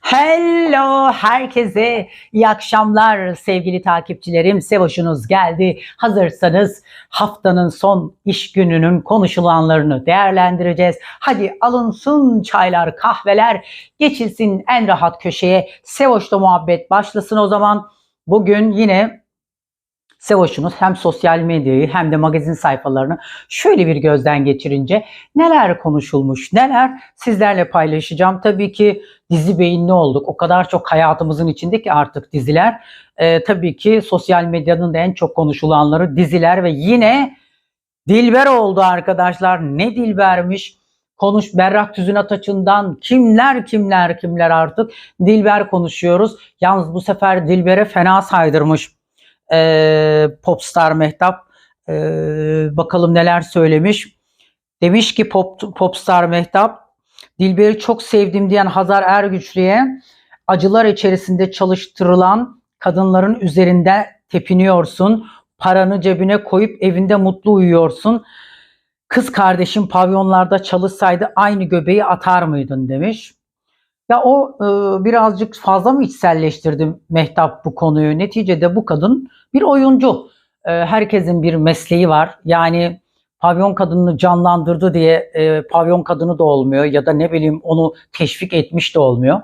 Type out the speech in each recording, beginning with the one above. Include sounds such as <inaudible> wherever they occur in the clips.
Hello herkese iyi akşamlar sevgili takipçilerim. Sevoş'unuz geldi. Hazırsanız haftanın son iş gününün konuşulanlarını değerlendireceğiz. Hadi alınsın çaylar, kahveler, geçilsin en rahat köşeye. Sevoş'la muhabbet başlasın o zaman. Bugün yine Sevoş'unuz hem sosyal medyayı hem de magazin sayfalarını şöyle bir gözden geçirince neler konuşulmuş, neler sizlerle paylaşacağım. Tabii ki dizi beyinli olduk. O kadar çok hayatımızın içinde ki artık diziler. Ee, tabii ki sosyal medyanın da en çok konuşulanları diziler ve yine Dilber oldu arkadaşlar. Ne Dilber'miş? Konuş Berrak Tüzün Ataç'ından kimler kimler kimler artık Dilber konuşuyoruz. Yalnız bu sefer Dilber'e fena saydırmış e, Popstar Mehtap. E, bakalım neler söylemiş. Demiş ki Pop, Popstar Mehtap, Dilber'i çok sevdim diyen Hazar Ergüçlü'ye acılar içerisinde çalıştırılan kadınların üzerinde tepiniyorsun. Paranı cebine koyup evinde mutlu uyuyorsun. Kız kardeşim pavyonlarda çalışsaydı aynı göbeği atar mıydın demiş. Ya o e, birazcık fazla mı içselleştirdi Mehtap bu konuyu? Neticede bu kadın bir oyuncu. E, herkesin bir mesleği var. Yani pavyon kadınını canlandırdı diye e, pavyon kadını da olmuyor ya da ne bileyim onu teşvik etmiş de olmuyor.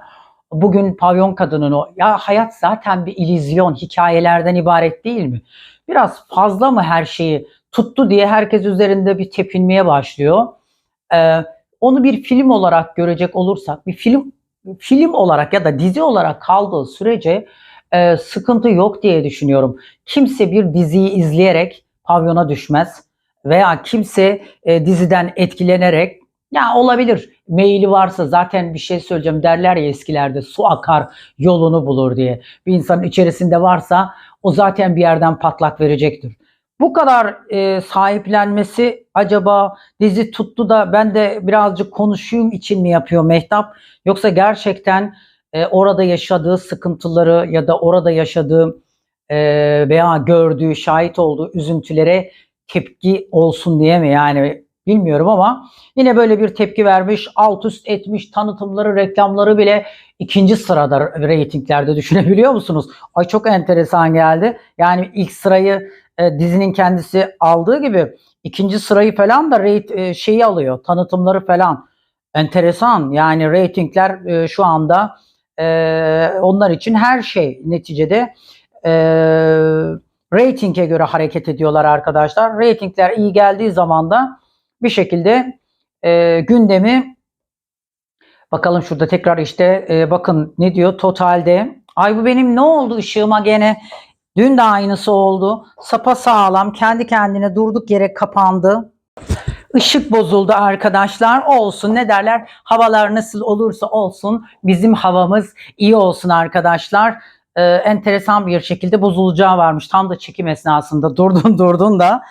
Bugün pavyon kadının o ya hayat zaten bir illüzyon, hikayelerden ibaret değil mi? Biraz fazla mı her şeyi tuttu diye herkes üzerinde bir tepinmeye başlıyor. E, onu bir film olarak görecek olursak, bir film film olarak ya da dizi olarak kaldığı sürece e, sıkıntı yok diye düşünüyorum. Kimse bir diziyi izleyerek pavyona düşmez veya kimse e, diziden etkilenerek ya olabilir maili varsa zaten bir şey söyleyeceğim derler ya eskilerde su akar yolunu bulur diye. Bir insanın içerisinde varsa o zaten bir yerden patlak verecektir. Bu kadar e, sahiplenmesi acaba dizi tuttu da ben de birazcık konuşayım için mi yapıyor Mehtap? Yoksa gerçekten e, orada yaşadığı sıkıntıları ya da orada yaşadığı e, veya gördüğü, şahit olduğu üzüntülere tepki olsun diye mi? Yani bilmiyorum ama yine böyle bir tepki vermiş, alt üst etmiş, tanıtımları, reklamları bile ikinci sırada reytinglerde düşünebiliyor musunuz? Ay çok enteresan geldi. Yani ilk sırayı e, dizinin kendisi aldığı gibi ikinci sırayı falan da rate, e, şeyi alıyor, tanıtımları falan. Enteresan yani reytingler e, şu anda e, onlar için her şey neticede e, reytinge göre hareket ediyorlar arkadaşlar. Reytingler iyi geldiği zaman da bir şekilde e, gündemi bakalım şurada tekrar işte e, bakın ne diyor? Totalde ay bu benim ne oldu ışığıma gene? Dün de aynısı oldu. Sapa sağlam kendi kendine durduk yere kapandı Işık bozuldu arkadaşlar. Olsun ne derler? Havalar nasıl olursa olsun bizim havamız iyi olsun arkadaşlar. Ee, enteresan bir şekilde bozulacağı varmış. Tam da çekim esnasında <laughs> durdun durdun da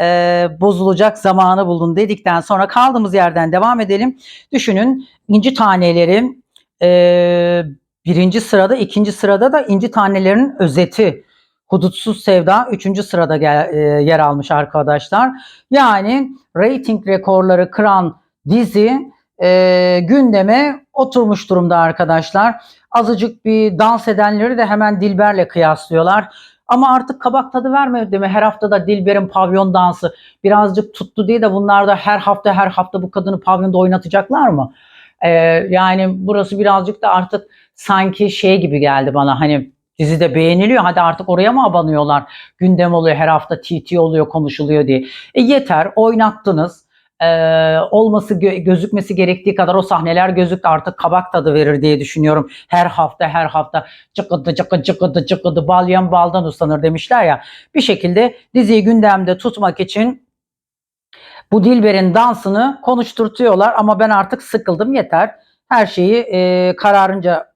e, bozulacak zamanı buldun dedikten sonra kaldığımız yerden devam edelim. Düşünün inci taneleri e, birinci sırada ikinci sırada da inci tanelerinin özeti. Hudutsuz Sevda 3. sırada gel, e, yer almış arkadaşlar. Yani rating rekorları kıran dizi e, gündeme oturmuş durumda arkadaşlar. Azıcık bir dans edenleri de hemen Dilber'le kıyaslıyorlar. Ama artık kabak tadı değil mi? Her hafta da Dilber'in pavyon dansı birazcık tuttu diye de bunlar da her hafta her hafta bu kadını pavyonda oynatacaklar mı? Ee, yani burası birazcık da artık sanki şey gibi geldi bana hani dizide beğeniliyor hadi artık oraya mı abanıyorlar? Gündem oluyor her hafta TT oluyor konuşuluyor diye. E yeter oynattınız. Ee, olması gö- gözükmesi gerektiği kadar o sahneler gözüktü artık kabak tadı verir diye düşünüyorum. Her hafta her hafta cıkıdı cıkıdı cıkıdı cıkıdı balyan baldan uslanır demişler ya. Bir şekilde diziyi gündemde tutmak için bu Dilber'in dansını konuşturtuyorlar ama ben artık sıkıldım yeter. Her şeyi e, kararınca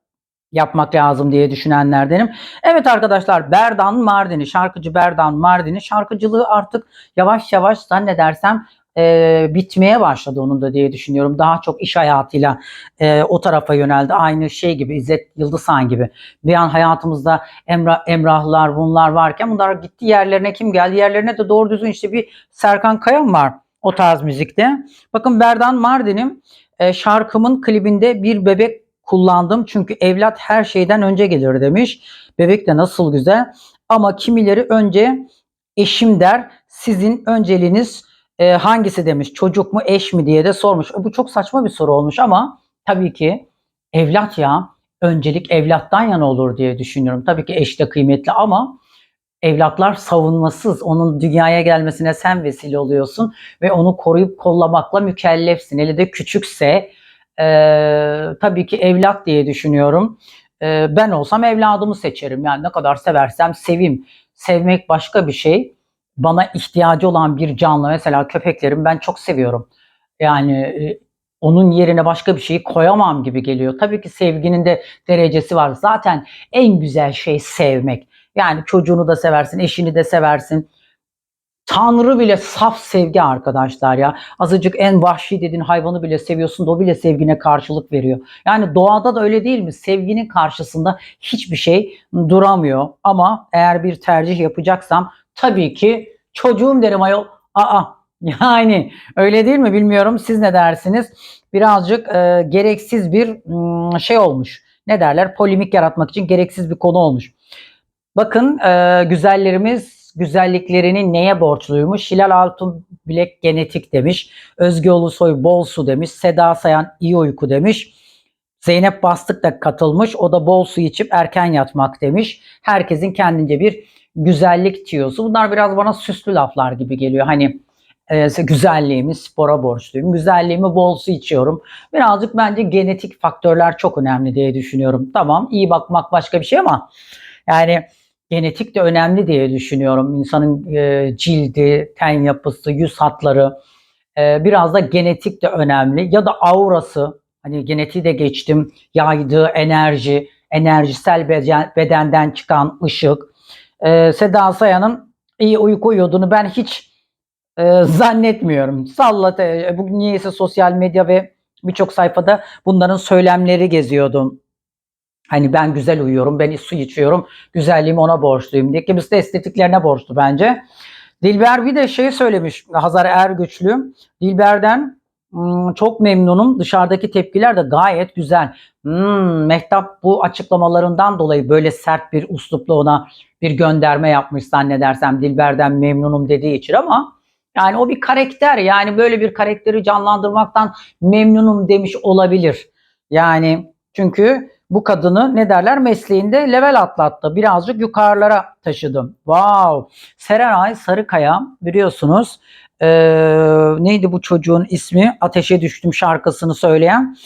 yapmak lazım diye düşünenlerdenim. Evet arkadaşlar Berdan Mardini, şarkıcı Berdan Mardini şarkıcılığı artık yavaş yavaş zannedersem e, bitmeye başladı onun da diye düşünüyorum. Daha çok iş hayatıyla e, o tarafa yöneldi. Aynı şey gibi İzzet Yıldızhan gibi. Bir an hayatımızda Emrah, Emrahlar bunlar varken bunlar gitti yerlerine kim geldi? Yerlerine de doğru düzgün işte bir Serkan Kayan var. o tarz müzikte. Bakın Berdan Mardin'in e, şarkımın klibinde bir bebek kullandım çünkü evlat her şeyden önce gelir demiş. Bebek de nasıl güzel ama kimileri önce eşim der. Sizin önceliğiniz e, hangisi demiş. Çocuk mu eş mi diye de sormuş. E, Bu çok saçma bir soru olmuş ama tabii ki evlat ya. Öncelik evlattan yana olur diye düşünüyorum. Tabii ki eş de kıymetli ama evlatlar savunmasız. Onun dünyaya gelmesine sen vesile oluyorsun ve onu koruyup kollamakla mükellefsin. Hele de küçükse e, tabii ki evlat diye düşünüyorum. E, ben olsam evladımı seçerim. Yani ne kadar seversem seveyim. Sevmek başka bir şey. Bana ihtiyacı olan bir canlı mesela köpeklerim ben çok seviyorum. Yani e, onun yerine başka bir şeyi koyamam gibi geliyor. Tabii ki sevginin de derecesi var. Zaten en güzel şey sevmek. Yani çocuğunu da seversin, eşini de seversin. Tanrı bile saf sevgi arkadaşlar ya. Azıcık en vahşi dediğin hayvanı bile seviyorsun da o bile sevgine karşılık veriyor. Yani doğada da öyle değil mi? Sevginin karşısında hiçbir şey duramıyor. Ama eğer bir tercih yapacaksam tabii ki çocuğum derim ayol. Aa <laughs> yani öyle değil mi bilmiyorum. Siz ne dersiniz? Birazcık e, gereksiz bir şey olmuş. Ne derler? Polemik yaratmak için gereksiz bir konu olmuş. Bakın e, güzellerimiz güzelliklerini neye borçluymuş? Hilal Altun Bilek genetik demiş. Özge Ulusoy bol su demiş. Seda Sayan iyi uyku demiş. Zeynep Bastık da katılmış. O da bol su içip erken yatmak demiş. Herkesin kendince bir güzellik tiyosu. Bunlar biraz bana süslü laflar gibi geliyor. Hani e, güzelliğimi spora borçluyum. Güzelliğimi bol su içiyorum. Birazcık bence genetik faktörler çok önemli diye düşünüyorum. Tamam iyi bakmak başka bir şey ama yani genetik de önemli diye düşünüyorum. İnsanın e, cildi, ten yapısı, yüz hatları e, biraz da genetik de önemli. Ya da aurası, hani genetiği de geçtim, yaydığı enerji, enerjisel beden, bedenden çıkan ışık. E, Seda Sayan'ın iyi uyku uyuduğunu ben hiç e, zannetmiyorum. Sallat, e, bugün niyeyse sosyal medya ve birçok sayfada bunların söylemleri geziyordum. Hani ben güzel uyuyorum, ben su içiyorum, güzelliğimi ona borçluyum diye. Kimisi de estetiklerine borçlu bence. Dilber bir de şey söylemiş Hazar Ergüçlü. Dilber'den "Hmm, çok memnunum. Dışarıdaki tepkiler de gayet güzel. Hmm, Mehtap bu açıklamalarından dolayı böyle sert bir uslupla ona bir gönderme yapmış zannedersem Dilber'den memnunum dediği için ama yani o bir karakter yani böyle bir karakteri canlandırmaktan memnunum demiş olabilir. Yani çünkü bu kadını ne derler mesleğinde level atlattı. Birazcık yukarılara taşıdı. Wow. Serenay Sarıkaya biliyorsunuz eee, neydi bu çocuğun ismi? Ateşe Düştüm şarkısını söyleyen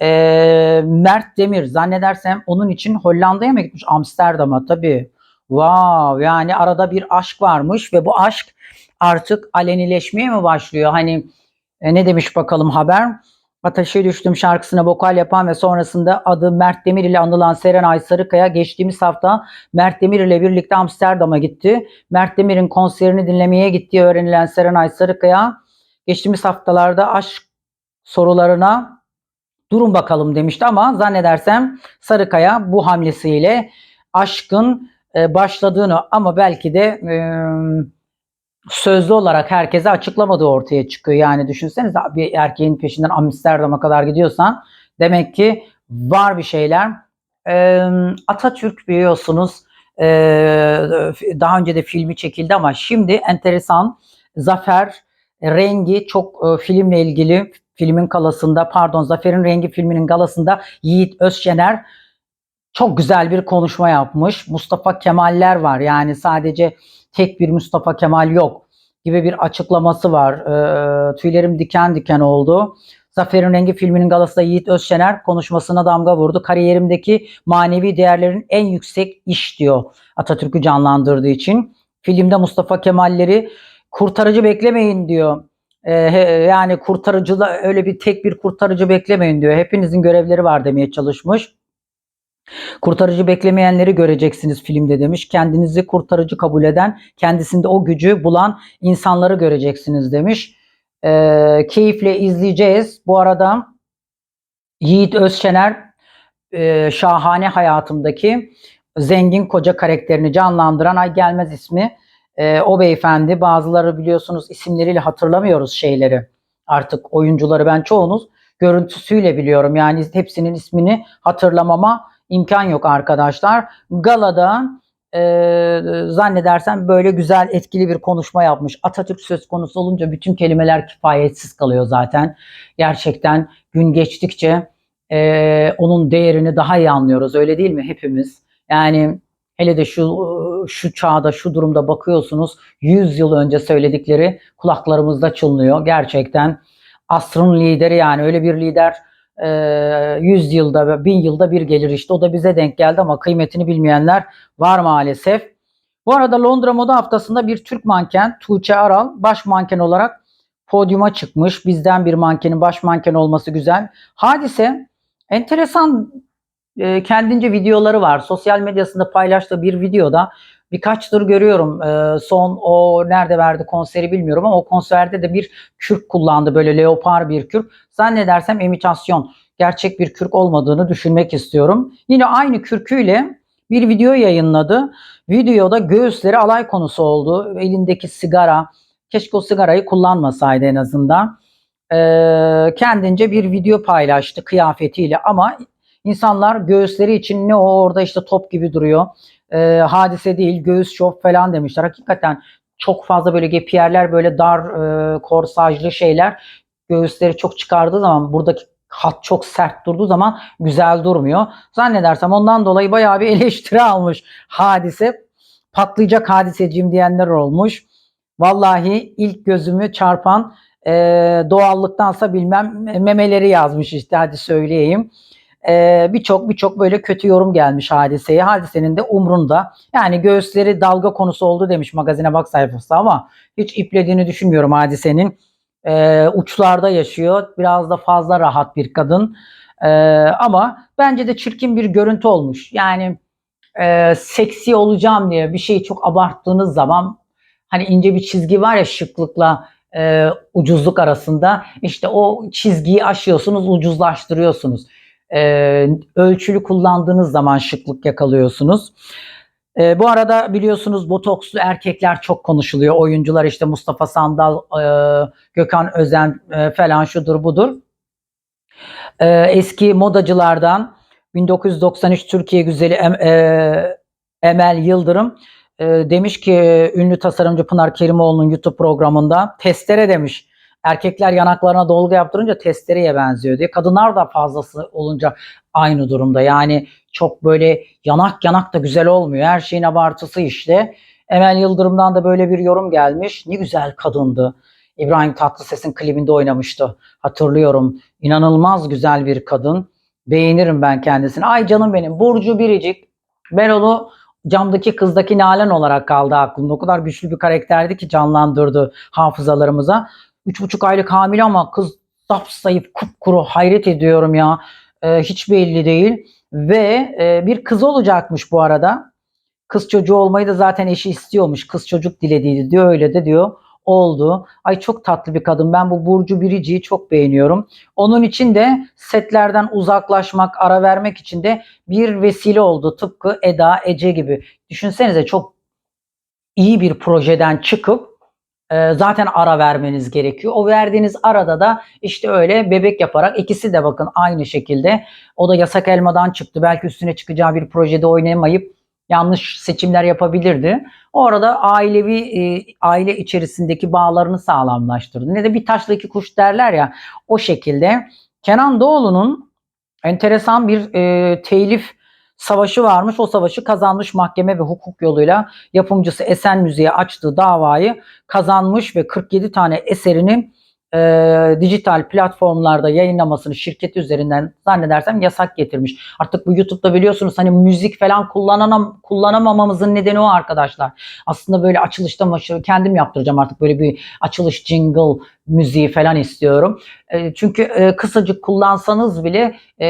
eee, Mert Demir zannedersem onun için Hollanda'ya mı gitmiş? Amsterdam'a tabii. Wow yani arada bir aşk varmış ve bu aşk artık alenileşmeye mi başlıyor? Hani e, ne demiş bakalım haber? Ateşe Düştüm şarkısına vokal yapan ve sonrasında adı Mert Demir ile anılan Serenay Sarıkaya geçtiğimiz hafta Mert Demir ile birlikte Amsterdam'a gitti. Mert Demir'in konserini dinlemeye gittiği öğrenilen Serenay Sarıkaya geçtiğimiz haftalarda aşk sorularına durun bakalım demişti ama zannedersem Sarıkaya bu hamlesiyle aşkın e, başladığını ama belki de e, sözlü olarak herkese açıklamadığı ortaya çıkıyor. Yani düşünsenize bir erkeğin peşinden Amsterdam'a kadar gidiyorsan demek ki var bir şeyler. Ee, Atatürk biliyorsunuz e, daha önce de filmi çekildi ama şimdi enteresan Zafer rengi çok e, filmle ilgili filmin galasında pardon Zafer'in rengi filminin galasında Yiğit Özşener çok güzel bir konuşma yapmış. Mustafa Kemaller var yani sadece tek bir Mustafa Kemal yok gibi bir açıklaması var. E, tüylerim diken diken oldu. Zafer'in Rengi filminin galasında Yiğit Özşener konuşmasına damga vurdu. Kariyerimdeki manevi değerlerin en yüksek iş diyor Atatürk'ü canlandırdığı için. Filmde Mustafa Kemalleri kurtarıcı beklemeyin diyor. E, yani kurtarıcı öyle bir tek bir kurtarıcı beklemeyin diyor. Hepinizin görevleri var demeye çalışmış. Kurtarıcı beklemeyenleri göreceksiniz filmde demiş. Kendinizi kurtarıcı kabul eden, kendisinde o gücü bulan insanları göreceksiniz demiş. Ee, keyifle izleyeceğiz. Bu arada Yiğit Özşener e, şahane hayatımdaki zengin koca karakterini canlandıran Ay Gelmez ismi e, o beyefendi bazıları biliyorsunuz isimleriyle hatırlamıyoruz şeyleri. Artık oyuncuları ben çoğunuz görüntüsüyle biliyorum. Yani hepsinin ismini hatırlamama imkan yok arkadaşlar. Galada e, zannedersem böyle güzel etkili bir konuşma yapmış. Atatürk söz konusu olunca bütün kelimeler kifayetsiz kalıyor zaten. Gerçekten gün geçtikçe e, onun değerini daha iyi anlıyoruz. Öyle değil mi hepimiz? Yani hele de şu şu çağda şu durumda bakıyorsunuz 100 yıl önce söyledikleri kulaklarımızda çınlıyor. Gerçekten asrın lideri yani öyle bir lider e, 100 yılda ve 1000 yılda bir gelir işte. O da bize denk geldi ama kıymetini bilmeyenler var maalesef. Bu arada Londra Moda Haftası'nda bir Türk manken Tuğçe Aral baş manken olarak podyuma çıkmış. Bizden bir mankenin baş manken olması güzel. Hadise enteresan e, kendince videoları var. Sosyal medyasında paylaştığı bir videoda birkaçtır görüyorum. E, son o nerede verdi konseri bilmiyorum ama o konserde de bir kürk kullandı. Böyle leopar bir kürk. Zannedersem imitasyon. Gerçek bir kürk olmadığını düşünmek istiyorum. Yine aynı kürküyle bir video yayınladı. Videoda göğüsleri alay konusu oldu. Elindeki sigara. Keşke o sigarayı kullanmasaydı en azından. Ee, kendince bir video paylaştı kıyafetiyle ama insanlar göğüsleri için ne o orada işte top gibi duruyor. Ee, hadise değil göğüs şov falan demişler. Hakikaten çok fazla böyle gepiyerler böyle dar e, korsajlı şeyler göğüsleri çok çıkardığı zaman buradaki hat çok sert durduğu zaman güzel durmuyor. Zannedersem ondan dolayı bayağı bir <laughs> eleştiri almış hadise. Patlayacak hadiseciğim diyenler olmuş. Vallahi ilk gözümü çarpan e, doğallıktansa bilmem memeleri yazmış işte hadi söyleyeyim. E, birçok birçok böyle kötü yorum gelmiş hadiseye. Hadisenin de umrunda. Yani göğüsleri dalga konusu oldu demiş magazine bak sayfası ama hiç iplediğini düşünmüyorum hadisenin. E, uçlarda yaşıyor. Biraz da fazla rahat bir kadın. E, ama bence de çirkin bir görüntü olmuş. Yani e, seksi olacağım diye bir şeyi çok abarttığınız zaman hani ince bir çizgi var ya şıklıkla e, ucuzluk arasında işte o çizgiyi aşıyorsunuz ucuzlaştırıyorsunuz. E, ölçülü kullandığınız zaman şıklık yakalıyorsunuz. E, bu arada biliyorsunuz botokslu erkekler çok konuşuluyor. Oyuncular işte Mustafa Sandal, e, Gökhan Özen e, falan şudur budur. E, eski modacılardan 1993 Türkiye Güzeli em, e, Emel Yıldırım e, demiş ki ünlü tasarımcı Pınar Kerimoğlu'nun YouTube programında testere demiş. Erkekler yanaklarına dolgu yaptırınca testereye benziyor diye. Kadınlar da fazlası olunca aynı durumda. Yani çok böyle yanak yanak da güzel olmuyor. Her şeyin abartısı işte. Emel Yıldırım'dan da böyle bir yorum gelmiş. Ne güzel kadındı. İbrahim Tatlıses'in klibinde oynamıştı. Hatırlıyorum. İnanılmaz güzel bir kadın. Beğenirim ben kendisini. Ay canım benim. Burcu Biricik. Ben onu camdaki kızdaki Nalan olarak kaldı aklımda. O kadar güçlü bir karakterdi ki canlandırdı hafızalarımıza. Üç buçuk aylık hamile ama kız zayıf kupkuru hayret ediyorum ya. Ee, hiç belli değil. Ve e, bir kız olacakmış bu arada. Kız çocuğu olmayı da zaten eşi istiyormuş. Kız çocuk dilediydi diyor öyle de diyor. Oldu. Ay çok tatlı bir kadın. Ben bu Burcu Birici'yi çok beğeniyorum. Onun için de setlerden uzaklaşmak, ara vermek için de bir vesile oldu. Tıpkı Eda, Ece gibi. Düşünsenize çok iyi bir projeden çıkıp e, zaten ara vermeniz gerekiyor. O verdiğiniz arada da işte öyle bebek yaparak ikisi de bakın aynı şekilde. O da yasak elmadan çıktı. Belki üstüne çıkacağı bir projede oynayamayıp yanlış seçimler yapabilirdi. Orada ailevi e, aile içerisindeki bağlarını sağlamlaştırdı. Ne de bir taşla iki kuş derler ya o şekilde. Kenan Doğulu'nun enteresan bir e, telif savaşı varmış. O savaşı kazanmış mahkeme ve hukuk yoluyla yapımcısı Esen Müziğe açtığı davayı kazanmış ve 47 tane eserini e, dijital platformlarda yayınlamasını şirket üzerinden zannedersem yasak getirmiş. Artık bu YouTube'da biliyorsunuz hani müzik falan kullananam, kullanamamamızın nedeni o arkadaşlar. Aslında böyle açılışta maşı kendim yaptıracağım artık böyle bir açılış jingle müziği falan istiyorum. E, çünkü e, kısacık kullansanız bile e,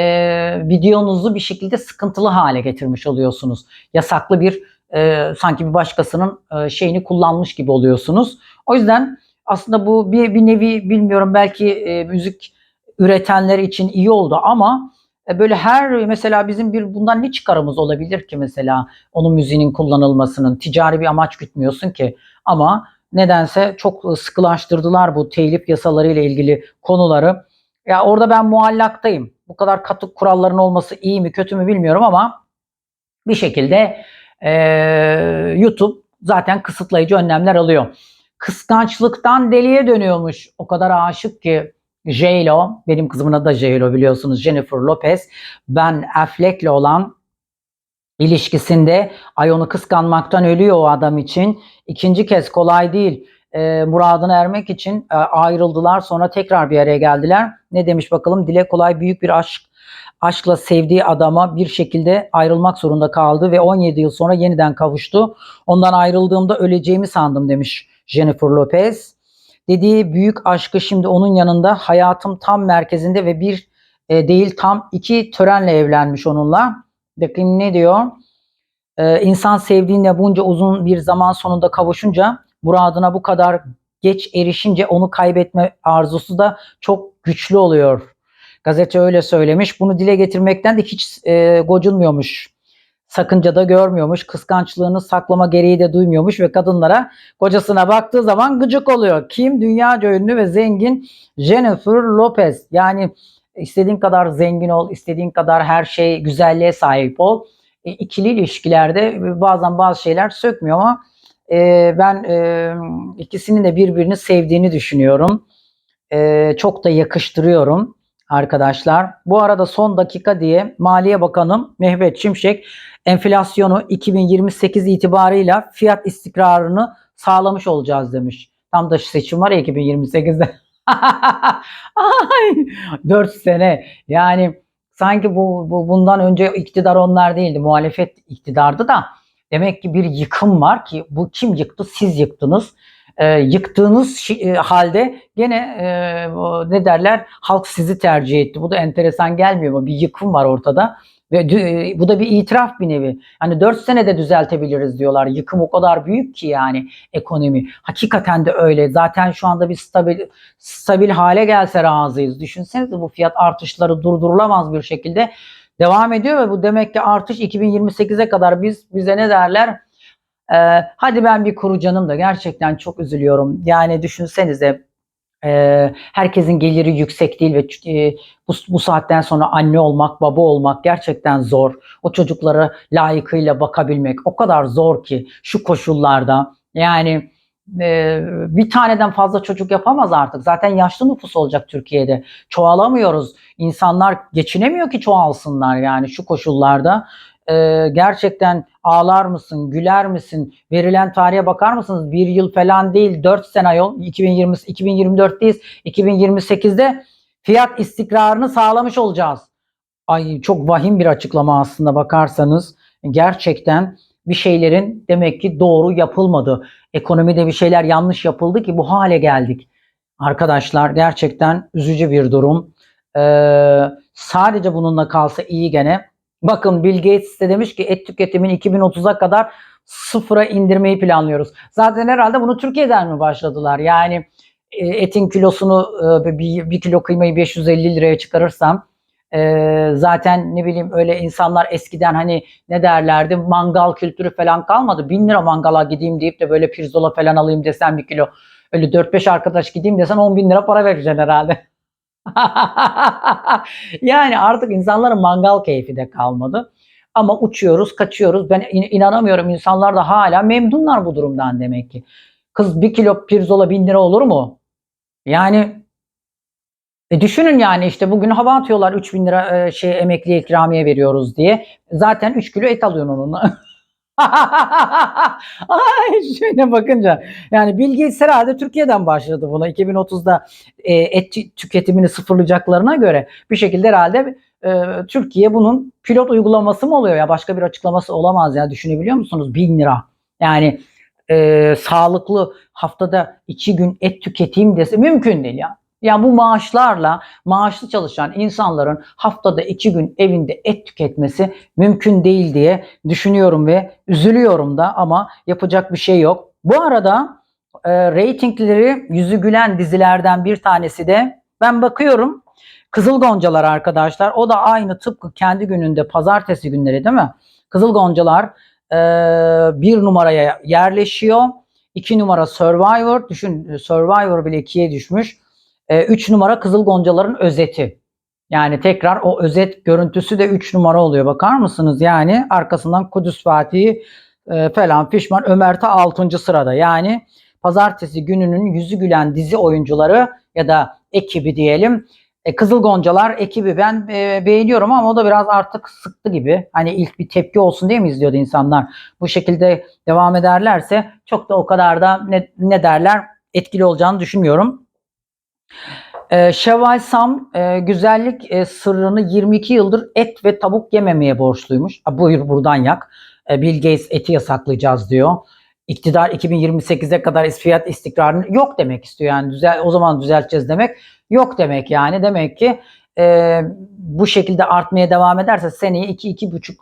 videonuzu bir şekilde sıkıntılı hale getirmiş oluyorsunuz. Yasaklı bir e, sanki bir başkasının e, şeyini kullanmış gibi oluyorsunuz. O yüzden aslında bu bir, bir nevi bilmiyorum belki e, müzik üretenler için iyi oldu ama E, Böyle her mesela bizim bir bundan ne çıkarımız olabilir ki mesela onun müziğinin kullanılmasının ticari bir amaç gütmüyorsun ki ama nedense çok sıkılaştırdılar bu telif yasaları ile ilgili konuları. Ya orada ben muallaktayım. Bu kadar katı kuralların olması iyi mi kötü mü bilmiyorum ama bir şekilde e, YouTube zaten kısıtlayıcı önlemler alıyor. Kıskançlıktan deliye dönüyormuş. O kadar aşık ki J-Lo, benim kızımın adı da J-Lo biliyorsunuz Jennifer Lopez. Ben Affleck'le olan ilişkisinde ay onu kıskanmaktan ölüyor o adam için. İkinci kez kolay değil. E, muradına ermek için e, ayrıldılar sonra tekrar bir araya geldiler. Ne demiş bakalım dile kolay büyük bir aşk aşkla sevdiği adama bir şekilde ayrılmak zorunda kaldı ve 17 yıl sonra yeniden kavuştu. Ondan ayrıldığımda öleceğimi sandım demiş Jennifer Lopez. Dediği büyük aşkı şimdi onun yanında hayatım tam merkezinde ve bir e, değil tam iki törenle evlenmiş onunla. Bakayım ne diyor? Ee, insan sevdiğinde bunca uzun bir zaman sonunda kavuşunca muradına bu kadar geç erişince onu kaybetme arzusu da çok güçlü oluyor. Gazete öyle söylemiş. Bunu dile getirmekten de hiç e, gocunmuyormuş. Sakınca da görmüyormuş. Kıskançlığını saklama gereği de duymuyormuş ve kadınlara kocasına baktığı zaman gıcık oluyor. Kim? Dünyaca ünlü ve zengin Jennifer Lopez. Yani istediğin kadar zengin ol, istediğin kadar her şey güzelliğe sahip ol. E, ikili ilişkilerde bazen bazı şeyler sökmüyor ama e, ben e, ikisinin de birbirini sevdiğini düşünüyorum. E, çok da yakıştırıyorum arkadaşlar. Bu arada son dakika diye Maliye Bakanı Mehmet Şimşek enflasyonu 2028 itibarıyla fiyat istikrarını sağlamış olacağız demiş. Tam da seçim var ya 2028'de. <laughs> Ay, 4 sene yani sanki bu, bu bundan önce iktidar onlar değildi muhalefet iktidardı da demek ki bir yıkım var ki bu kim yıktı siz yıktınız e, yıktığınız halde gene e, ne derler halk sizi tercih etti. Bu da enteresan gelmiyor mu? Bir yıkım var ortada ve e, bu da bir itiraf bir nevi. Hani 4 senede düzeltebiliriz diyorlar. Yıkım o kadar büyük ki yani ekonomi. Hakikaten de öyle. Zaten şu anda bir stabil stabil hale gelse razıyız. Düşünsenize bu fiyat artışları durdurulamaz bir şekilde devam ediyor ve bu demek ki artış 2028'e kadar biz bize ne derler? Ee, hadi ben bir kuru canım da gerçekten çok üzülüyorum. Yani düşünsenize e, herkesin geliri yüksek değil ve e, bu, bu saatten sonra anne olmak, baba olmak gerçekten zor. O çocuklara layıkıyla bakabilmek o kadar zor ki şu koşullarda. Yani e, bir taneden fazla çocuk yapamaz artık. Zaten yaşlı nüfus olacak Türkiye'de. Çoğalamıyoruz. İnsanlar geçinemiyor ki çoğalsınlar yani şu koşullarda e, gerçekten ağlar mısın, güler misin? Verilen tarihe bakar mısınız? Bir yıl falan değil, 4 sene yol. 2020, 2024'teyiz. 2028'de fiyat istikrarını sağlamış olacağız. Ay çok vahim bir açıklama aslında bakarsanız. Gerçekten bir şeylerin demek ki doğru yapılmadı. Ekonomide bir şeyler yanlış yapıldı ki bu hale geldik. Arkadaşlar gerçekten üzücü bir durum. Ee, sadece bununla kalsa iyi gene. Bakın Bill Gates de demiş ki et tüketimini 2030'a kadar sıfıra indirmeyi planlıyoruz. Zaten herhalde bunu Türkiye'den mi başladılar? Yani e, etin kilosunu e, bir, kilo kıymayı 550 liraya çıkarırsam e, zaten ne bileyim öyle insanlar eskiden hani ne derlerdi mangal kültürü falan kalmadı. 1000 lira mangala gideyim deyip de böyle pirzola falan alayım desem bir kilo. Öyle 4-5 arkadaş gideyim desen 10 bin lira para vereceksin herhalde. <laughs> yani artık insanların mangal keyfi de kalmadı. Ama uçuyoruz, kaçıyoruz. Ben in- inanamıyorum insanlar da hala memnunlar bu durumdan demek ki. Kız bir kilo pirzola bin lira olur mu? Yani e düşünün yani işte bugün hava atıyorlar 3000 lira e, şey emekli ikramiye veriyoruz diye. Zaten 3 kilo et alıyorsun onunla. <laughs> <laughs> Ay şöyle bakınca yani Bill Gates herhalde Türkiye'den başladı buna. 2030'da e, et tü- tüketimini sıfırlayacaklarına göre bir şekilde herhalde e, Türkiye bunun pilot uygulaması mı oluyor ya başka bir açıklaması olamaz ya düşünebiliyor musunuz? 1000 lira. Yani e, sağlıklı haftada iki gün et tüketeyim dese mümkün değil ya. Ya bu maaşlarla maaşlı çalışan insanların haftada iki gün evinde et tüketmesi mümkün değil diye düşünüyorum ve üzülüyorum da ama yapacak bir şey yok. Bu arada e, reytingleri yüzü gülen dizilerden bir tanesi de ben bakıyorum Kızıl goncalar arkadaşlar o da aynı tıpkı kendi gününde pazartesi günleri değil mi? Kızıl goncalar e, bir numaraya yerleşiyor. İki numara Survivor. Düşün Survivor bile ikiye düşmüş. E, numara Kızıl Goncaların özeti. Yani tekrar o özet görüntüsü de 3 numara oluyor. Bakar mısınız? Yani arkasından Kudüs Fatih'i e, falan Fişman Ömer Ta 6. sırada. Yani pazartesi gününün yüzü gülen dizi oyuncuları ya da ekibi diyelim. E, Kızıl Goncalar ekibi ben e, beğeniyorum ama o da biraz artık sıktı gibi. Hani ilk bir tepki olsun diye mi izliyordu insanlar? Bu şekilde devam ederlerse çok da o kadar da ne, ne derler etkili olacağını düşünmüyorum. Ee, Şevval Sam e, güzellik e, sırrını 22 yıldır et ve tavuk yememeye borçluymuş. Ha, buyur buradan yak. E, Bill Gates eti yasaklayacağız diyor. İktidar 2028'e kadar fiyat istikrarını yok demek istiyor. Yani düzel, o zaman düzelteceğiz demek yok demek yani. Demek ki e, bu şekilde artmaya devam ederse seneye 2-2,5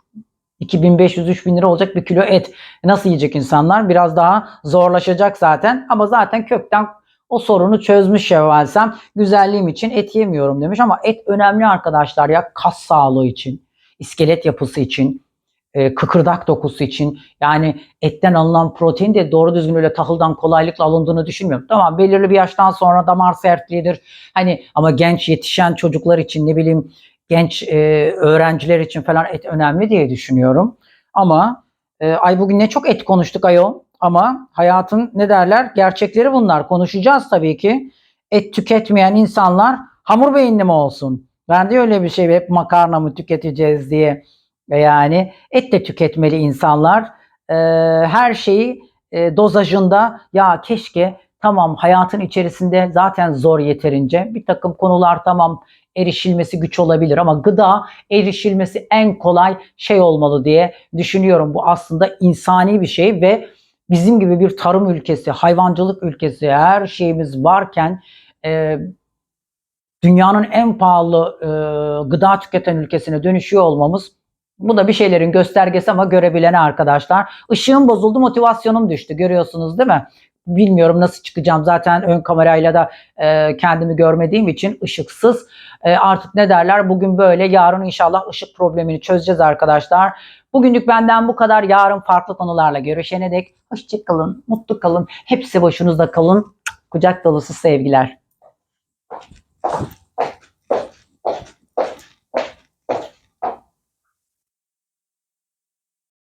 2500-3000 lira olacak bir kilo et. Nasıl yiyecek insanlar? Biraz daha zorlaşacak zaten. Ama zaten kökten o sorunu çözmüş Şevvalsem. Güzelliğim için et yemiyorum demiş ama et önemli arkadaşlar ya kas sağlığı için, iskelet yapısı için, e, kıkırdak dokusu için. Yani etten alınan protein de doğru düzgün öyle tahıldan kolaylıkla alındığını düşünmüyorum. Tamam belirli bir yaştan sonra damar sertliğidir. Hani ama genç yetişen çocuklar için ne bileyim genç e, öğrenciler için falan et önemli diye düşünüyorum. Ama e, ay bugün ne çok et konuştuk ayol. Ama hayatın ne derler? Gerçekleri bunlar. Konuşacağız tabii ki. Et tüketmeyen insanlar hamur beyinli mi olsun? Ben de öyle bir şey hep makarna mı tüketeceğiz diye. Yani et de tüketmeli insanlar. Ee, her şeyi e, dozajında ya keşke tamam hayatın içerisinde zaten zor yeterince bir takım konular tamam erişilmesi güç olabilir ama gıda erişilmesi en kolay şey olmalı diye düşünüyorum. Bu aslında insani bir şey ve bizim gibi bir tarım ülkesi, hayvancılık ülkesi her şeyimiz varken e, dünyanın en pahalı e, gıda tüketen ülkesine dönüşüyor olmamız bu da bir şeylerin göstergesi ama görebilene arkadaşlar. Işığım bozuldu, motivasyonum düştü. Görüyorsunuz değil mi? Bilmiyorum nasıl çıkacağım. Zaten ön kamerayla da e, kendimi görmediğim için ışıksız. E, artık ne derler? Bugün böyle, yarın inşallah ışık problemini çözeceğiz arkadaşlar. Bugünlük benden bu kadar. Yarın farklı konularla görüşene dek hoşçakalın, mutlu kalın. Hepsi başınızda kalın. Kucak dolusu sevgiler.